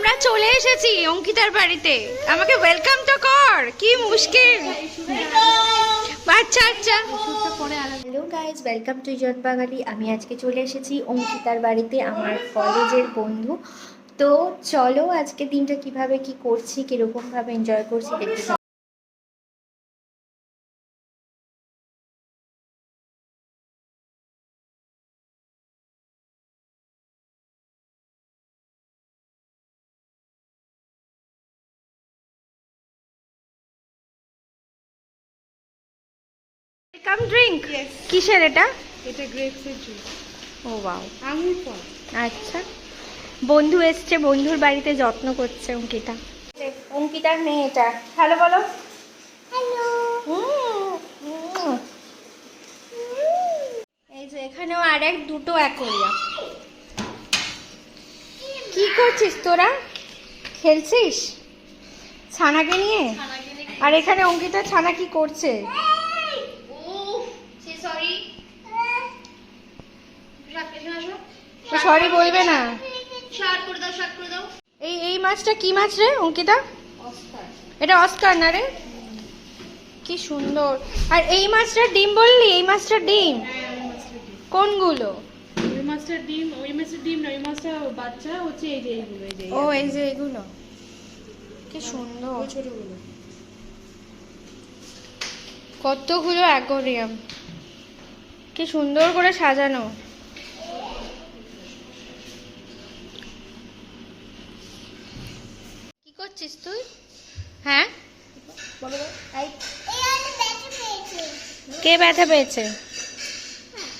আমরা চলে এসেছি অঙ্কিতার বাড়িতে। আমাকে ওয়েলকাম তো কর, কি মুশকিল। আচ্ছা আচ্ছা হ্যালো গাইজ ওয়েলকাম টু জট বাঙালি আমি আজকে চলে এসেছি অঙ্কিতার বাড়িতে, আমার কলেজের বন্ধু। তো চলো আজকে দিনটা কীভাবে কি করছি, কীরকমভাবে এনজয় করছি, দেখতে ওয়েলকাম ড্রিঙ্ক কিসের এটা? এটা গ্রেপসের জুস ও বাও আঙুর ফল। আচ্ছা। বন্ধু এসছে বন্ধুর বাড়িতে যত্ন করছে অঙ্কিতা। অঙ্কিতার মেয়েটা হ্যালো বলো। এই যে এখানেও আর এক দুটো অ্যাকোরিয়াম কি করছিস তোরা? খেলছিস? ছানাকে নিয়ে? আর এখানে অঙ্কিতা ছানা কি করছে? সরি বলবে না? এই এই মাছটা কি মাছ রে অঙ্কিতা? এটা অস্কার না রে? কি সুন্দর। আর এই মাছটা ডিম বললি? এই মাছটা ডিম? কোনগুলো? ওই মাছটার ডিম ওই মাছটার ডিম না ওই মাছটা বাচ্চা হচ্ছে এই যে এইগুলো এই যে ও এই যে এগুলো কি সুন্দর। ছোটগুলো। কতগুলো অ্যাকোরিয়াম। কি সুন্দর করে সাজানো। করছিস তুই? হ্যাঁ? কে ব্যথা পেয়েছে?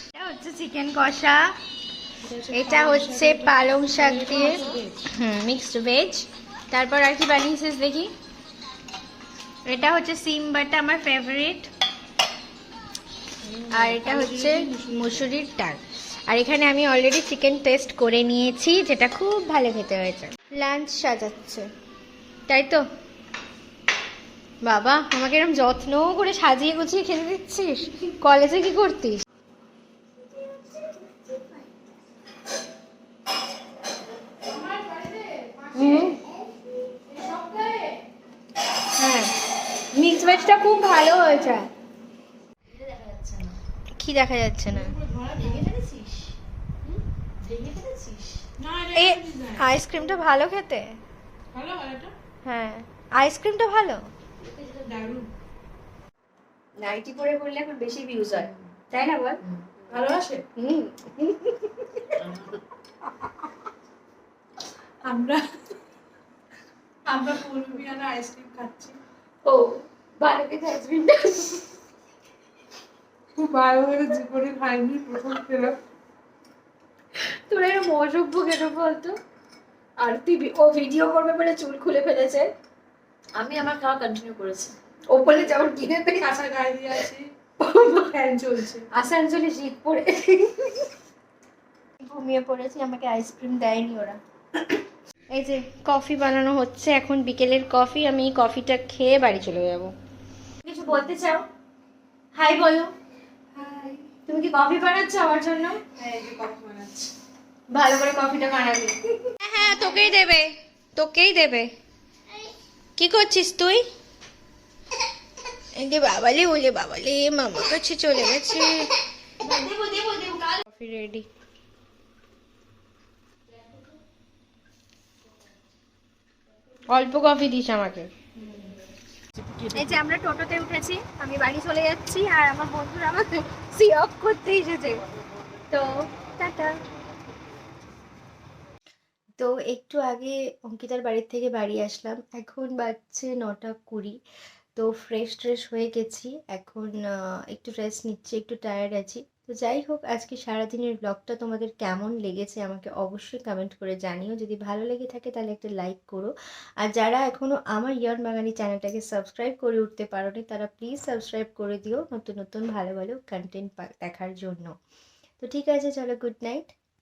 এটা হচ্ছে চিকেন কষা। এটা হচ্ছে পালং শাক দিয়ে। Hmm mixed veg. তারপর আর কি বানিয়েছিস দেখি? এটা হচ্ছে সিম বাটা আমার ফেভারিট আর এটা হচ্ছে মুসুরির ডাল। আর এখানে আমি অলরেডি চিকেন টেস্ট করে নিয়েছি যেটা খুব ভালো খেতে হয়েছে। লাঞ্চ সাজাচ্ছে। তাই তো বাবা আমাকে এরকম যত্ন করে সাজিয়ে গুছিয়ে খেতে দিচ্ছিস? কলেজে কি করতিস? হুম। হ্যাঁ মিক্স ভেজটা খুব ভালো হয়েছে। কি দেখা যাচ্ছে না। আইসক্রিমটা ভালো খেতে? ভালো এটা? হ্যাঁ। আইসক্রিমটা ভালো? নাইটি পরে করলে এখন বেশি ভিউজ হয়। তাই না বল? ভালো আসে হুম। আমরা আমরা আইসক্রিম খাচ্ছি। ও ভালো খেতে আইসক্রিমটা খুব ভালো করে জীবনে খাইনি প্রথম খেলাম তোরা এরকম অসভ্য কেন বলতো? আর তুই ভি- ও ভিডিও করবে বলে চুল খুলে ফেলেছে। আমি আমার খাওয়া কন্টিনিউ করেছি। ও বলে যেমন কিনে পেয়ে কাঁচা গায়ে দিয়ে আছি। ফ্যান চলছে। আসানসোলে শীত পড়ে। ঘুমিয়ে পড়েছি আমাকে আইসক্রিম দেয়নি ওরা। এই যে কফি বানানো হচ্ছে এখন বিকেলের কফি আমি কফিটা খেয়ে বাড়ি চলে যাব। কিছু বলতে চাও? হাই বলো। তুমি কি কফি বানাচ্ছ আমার জন্য? হ্যাঁ এই যে কফি বানাচ্ছি। ভালো করে কফিটা বানাবি। হ্যাঁ তোকেই দেবে। তোকেই দেবে। কি করছিস তুই? এই যে বাবালে বলে বাবালে মামা কাছে চলে গেছে। কফি রেডি অল্প কফি দিস আমাকে। এই যে আমরা টোটোতে উঠেছি আমি বাড়ি চলে যাচ্ছি আর আমার বন্ধুরা আমাকে সি অফ করতে এসেছে। তো টাটা। তো একটু আগে অঙ্কিতার বাড়ির থেকে বাড়ি আসলাম। এখন বাজছে নটা কুড়ি। তো ফ্রেশ ট্রেশ হয়ে গেছি। এখন একটু রেস্ট নিচ্ছি, একটু টায়ার্ড আছি। তো যাই হোক, আজকে সারাদিনের ব্লগটা তোমাদের কেমন লেগেছে আমাকে অবশ্যই কমেন্ট করে জানিও। যদি ভালো লেগে থাকে তাহলে একটা লাইক করো। আর যারা এখনও আমার ইয়ার বাঙালি চ্যানেলটাকে সাবস্ক্রাইব করে উঠতে পারোনি, তারা প্লিজ সাবস্ক্রাইব করে দিও। নতুন নতুন ভালো ভালো কন্টেন্ট দেখার জন্য। তো ঠিক আছে, চলো গুড নাইট